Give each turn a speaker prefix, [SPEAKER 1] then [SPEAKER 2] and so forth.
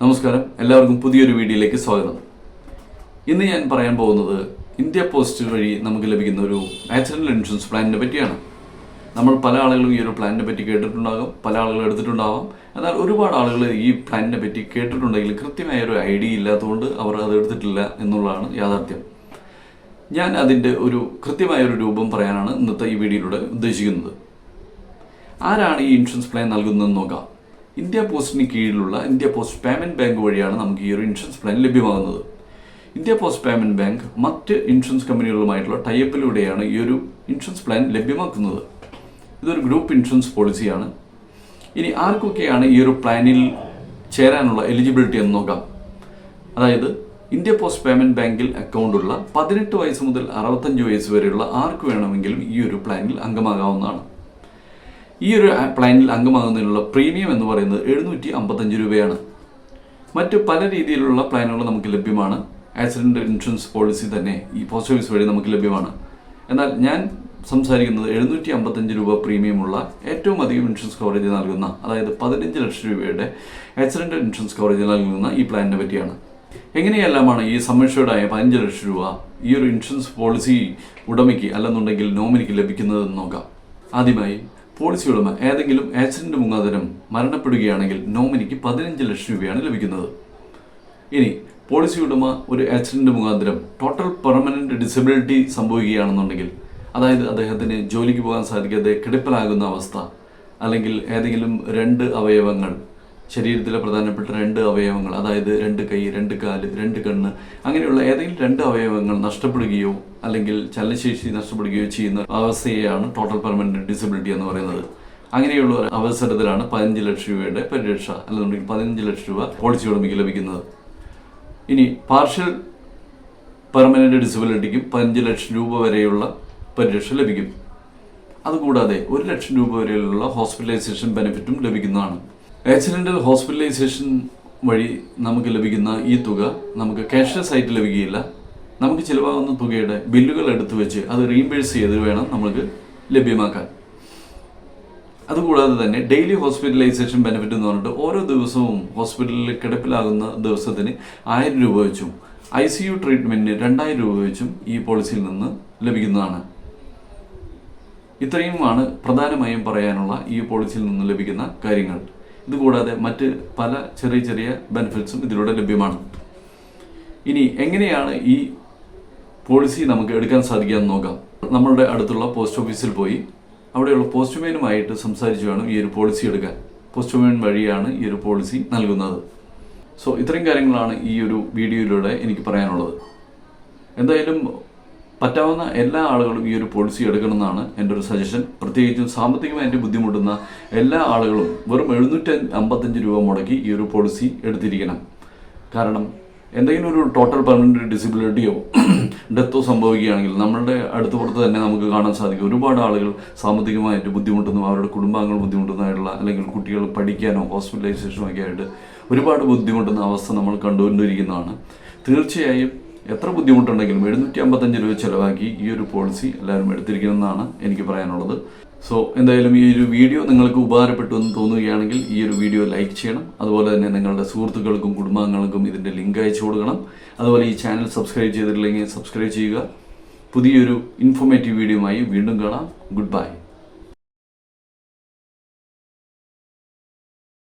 [SPEAKER 1] നമസ്കാരം. എല്ലാവർക്കും പുതിയൊരു വീഡിയോയിലേക്ക് സ്വാഗതം. ഇന്ന് ഞാൻ പറയാൻ പോകുന്നത് ഇന്ത്യ പോസ്റ്റ് വഴി നമുക്ക് ലഭിക്കുന്ന ഒരു നാച്ചുറൽ ഇൻഷുറൻസ് പ്ലാനിനെ പറ്റിയാണ്. നമ്മൾ പല ആളുകളും ഈ ഒരു പ്ലാനിനെ പറ്റി കേട്ടിട്ടുണ്ടാകും പല ആളുകൾ എടുത്തിട്ടുണ്ടാവാം. എന്നാൽ ഒരുപാട് ആളുകൾ ഈ പ്ലാനിനെ പറ്റി കേട്ടിട്ടുണ്ടെങ്കിൽ കൃത്യമായ ഒരു ഐഡിയ ഇല്ലാത്തതുകൊണ്ട് അവർ അത് എടുത്തിട്ടില്ല എന്നുള്ളതാണ് യാഥാർത്ഥ്യം. ഞാൻ അതിന്റെ ഒരു കൃത്യമായ ഒരു രൂപം പറയാനാണ് ഇന്നത്തെ ഈ വീഡിയോയിലൂടെ ഉദ്ദേശിക്കുന്നത്. ആരാണ് ഈ ഇൻഷുറൻസ് പ്ലാൻ നൽകുന്നതെന്ന് നോക്കാം. ഇന്ത്യ പോസ്റ്റിന് കീഴിലുള്ള ഇന്ത്യ പോസ്റ്റ് പേയ്മെന്റ് ബാങ്ക് വഴിയാണ് നമുക്ക് ഈ ഒരു ഇൻഷുറൻസ് പ്ലാൻ ലഭ്യമാകുന്നത്. ഇന്ത്യ പോസ്റ്റ് പേയ്മെന്റ് ബാങ്ക് മറ്റ് ഇൻഷുറൻസ് കമ്പനികളുമായിട്ടുള്ള ടൈപ്പിലൂടെയാണ് ഈ ഒരു ഇൻഷുറൻസ് പ്ലാൻ ലഭ്യമാക്കുന്നത്. ഇതൊരു ഗ്രൂപ്പ് ഇൻഷുറൻസ് പോളിസിയാണ്. ഇനി ആർക്കൊക്കെയാണ് ഈ ഒരു പ്ലാനിൽ ചേരാനുള്ള എലിജിബിലിറ്റി എന്ന് നോക്കാം. അതായത് ഇന്ത്യ പോസ്റ്റ് പേയ്മെന്റ് ബാങ്കിൽ അക്കൗണ്ട് ഉള്ള പതിനെട്ട് വയസ്സ് മുതൽ അറുപത്തഞ്ച് വയസ്സ് വരെയുള്ള ആർക്ക് വേണമെങ്കിലും ഈ ഒരു പ്ലാനിൽ അംഗമാകാവുന്നതാണ്. ഈ ഒരു പ്ലാനിൽ അംഗമാകുന്നതിനുള്ള പ്രീമിയം എന്ന് പറയുന്നത് എഴുന്നൂറ്റി അമ്പത്തഞ്ച് രൂപയാണ്. മറ്റ് പല രീതിയിലുള്ള പ്ലാനുകൾ നമുക്ക് ലഭ്യമാണ്. ആക്സിഡന്റ് ഇൻഷുറൻസ് പോളിസി തന്നെ ഈ പോസ്റ്റ് ഓഫീസ് വഴി നമുക്ക് ലഭ്യമാണ്. എന്നാൽ ഞാൻ സംസാരിക്കുന്നത് എഴുന്നൂറ്റി അമ്പത്തഞ്ച് രൂപ പ്രീമിയമുള്ള ഏറ്റവും അധികം ഇൻഷുറൻസ് കവറേജ് നൽകുന്ന അതായത് പതിനഞ്ച് ലക്ഷം രൂപയുടെ ആക്സിഡന്റ് ഇൻഷുറൻസ് കവറേജ് നൽകുന്ന ഈ പ്ലാനിനെ പറ്റിയാണ്. എങ്ങനെയെല്ലാമാണ് ഈ സമ്മർഷേർഡായ പതിനഞ്ച് ലക്ഷം രൂപ ഈ ഒരു ഇൻഷുറൻസ് പോളിസി ഉടമയ്ക്ക് അല്ലെന്നുണ്ടെങ്കിൽ നോമിനിക്ക് ലഭിക്കുന്നതെന്ന് നോക്കാം. ആദ്യമായി പോളിസി ഉടമ ഏതെങ്കിലും ആക്സിഡന്റ് മുഖാന്തരം മരണപ്പെടുകയാണെങ്കിൽ നോമിനിക്ക് പതിനഞ്ച് ലക്ഷം രൂപയാണ് ലഭിക്കുന്നത്. ഇനി പോളിസി ഉടമ ഒരു ആക്സിഡന്റ് മുഖാന്തരം ടോട്ടൽ പെർമനന്റ് ഡിസബിലിറ്റി സംഭവിക്കുകയാണെന്നുണ്ടെങ്കിൽ അതായത് അദ്ദേഹത്തിന് ജോലിക്ക് പോകാൻ സാധിക്കാതെ കിടപ്പിലാകുന്ന അവസ്ഥ അല്ലെങ്കിൽ ഏതെങ്കിലും രണ്ട് അവയവങ്ങൾ ശരീരത്തിലെ പ്രധാനപ്പെട്ട രണ്ട് അവയവങ്ങൾ അതായത് രണ്ട് കൈ രണ്ട് കാൽ രണ്ട് കണ്ണ് അങ്ങനെയുള്ള ഏതെങ്കിലും രണ്ട് അവയവങ്ങൾ നഷ്ടപ്പെടുകയോ അല്ലെങ്കിൽ ചലനശേഷി നഷ്ടപ്പെടുകയോ ചെയ്യുന്ന അവസ്ഥയെയാണ് ടോട്ടൽ പെർമനന്റ് ഡിസബിലിറ്റി എന്ന് പറയുന്നത്. അങ്ങനെയുള്ള അവസരത്തിലാണ് പതിനഞ്ച് ലക്ഷം രൂപയുടെ പരിരക്ഷ അല്ലെന്നുണ്ടെങ്കിൽ പതിനഞ്ച് ലക്ഷം രൂപ പോളിസി ഉടമയ്ക്ക് ലഭിക്കുന്നത്. ഇനി പാർഷ്യൽ പെർമനന്റ് ഡിസബിലിറ്റിക്കും പതിനഞ്ച് ലക്ഷം രൂപ വരെയുള്ള പരിരക്ഷ ലഭിക്കും. അതുകൂടാതെ ഒരു ലക്ഷം രൂപ വരെയുള്ള ഹോസ്പിറ്റലൈസേഷൻ ബെനിഫിറ്റും ലഭിക്കുന്നതാണ്. ആക്സിഡന്റൽ ഹോസ്പിറ്റലൈസേഷൻ വഴി നമുക്ക് ലഭിക്കുന്ന ഈ തുക നമുക്ക് ക്യാഷ്ലെസ് ആയിട്ട് ലഭിക്കുകയില്ല. നമുക്ക് ചിലവാകുന്ന തുകയുടെ ബില്ലുകൾ എടുത്തു വെച്ച് അത് റീംബേഴ്സ് ചെയ്ത് വേണം നമുക്ക് ലഭ്യമാക്കാൻ. അതുകൂടാതെ തന്നെ ഡെയിലി ഹോസ്പിറ്റലൈസേഷൻ ബെനിഫിറ്റ് എന്ന് പറഞ്ഞിട്ട് ഓരോ ദിവസവും ഹോസ്പിറ്റലിൽ കിടപ്പിലാകുന്ന ദിവസത്തിന് ആയിരം രൂപ വെച്ചും ഐ സി യു ട്രീറ്റ്മെന്റിന് രണ്ടായിരം രൂപ വെച്ചും ഈ പോളിസിയിൽ നിന്ന് ലഭിക്കുന്നതാണ്. ഇത്രയുമാണ് പ്രധാനമായും പറയാനുള്ള ഈ പോളിസിയിൽ നിന്ന് ലഭിക്കുന്ന കാര്യങ്ങൾ. ഇതുകൂടാതെ മറ്റ് പല ചെറിയ ചെറിയ ബെനിഫിറ്റ്സും ഇതിലൂടെ ലഭ്യമാണ്. ഇനി എങ്ങനെയാണ് ഈ പോളിസി നമുക്ക് എടുക്കാൻ സാധിക്കുക എന്ന് നോക്കാം. നമ്മളുടെ അടുത്തുള്ള പോസ്റ്റ് ഓഫീസിൽ പോയി അവിടെയുള്ള പോസ്റ്റ്മാനുമായിട്ട് സംസാരിച്ച് വേണം ഈ ഒരു പോളിസി എടുക്കാൻ. പോസ്റ്റ്മാൻ വഴിയാണ് ഈ ഒരു പോളിസി നൽകുന്നത്. സോ ഇത്രയും കാര്യങ്ങളാണ് ഈ ഒരു വീഡിയോയിലൂടെ എനിക്ക് പറയാനുള്ളത്. എന്തായാലും പറ്റാവുന്ന എല്ലാ ആളുകളും ഈ ഒരു പോളിസി എടുക്കണമെന്നാണ് എന്റെ ഒരു സജഷൻ പ്രത്യേകിച്ചും സാമ്പത്തികമായിട്ട് ബുദ്ധിമുട്ടുന്ന എല്ലാ ആളുകളും വെറും എഴുന്നൂറ്റി അമ്പത്തഞ്ച് രൂപ മുടക്കി ഈ ഒരു പോളിസി എടുത്തിരിക്കണം. കാരണം എന്തെങ്കിലും ഒരു ടോട്ടൽ പെർമനന്റ് ഡിസബിലിറ്റിയോ ഡെത്തോ സംഭവിക്കുകയാണെങ്കിൽ നമ്മളുടെ അടുത്ത് പുറത്ത് തന്നെ നമുക്ക് കാണാൻ സാധിക്കും. ഒരുപാട് ആളുകൾ സാമ്പത്തികമായിട്ട് ബുദ്ധിമുട്ടുന്നു. അവരുടെ കുടുംബാംഗങ്ങൾ ബുദ്ധിമുട്ടുന്നതായിട്ടുള്ള അല്ലെങ്കിൽ കുട്ടികൾ പഠിക്കാനോ ഹോസ്പിറ്റലൈസേഷനോ ഒക്കെ ആയിട്ട് ഒരുപാട് ബുദ്ധിമുട്ടുന്ന അവസ്ഥ നമ്മൾ കണ്ടുകൊണ്ടിരിക്കുന്നതാണ്. തീർച്ചയായും എത്ര ബുദ്ധിമുട്ടുണ്ടെങ്കിലും എഴുന്നൂറ്റി അമ്പത്തഞ്ച് രൂപ ചിലവാക്കി ഈ ഒരു പോളിസി എല്ലാവരും എടുത്തിരിക്കണമെന്നാണ് എനിക്ക് പറയാനുള്ളത്. സോ എന്തായാലും ഈ ഒരു വീഡിയോ നിങ്ങൾക്ക് ഉപകാരപ്പെട്ടു എന്ന് തോന്നുകയാണെങ്കിൽ ഈ ഒരു വീഡിയോ ലൈക്ക് ചെയ്യണം. അതുപോലെ തന്നെ നിങ്ങളുടെ സുഹൃത്തുക്കൾക്കും കുടുംബാംഗങ്ങൾക്കും ഇതിന്റെ ലിങ്ക് അയച്ചു കൊടുക്കണം. അതുപോലെ ഈ ചാനൽ സബ്സ്ക്രൈബ് ചെയ്തിട്ടില്ലെങ്കിൽ സബ്സ്ക്രൈബ് ചെയ്യുക. പുതിയൊരു ഇൻഫോർമേറ്റീവ് വീഡിയോയുമായി വീണ്ടും കാണാം. Good bye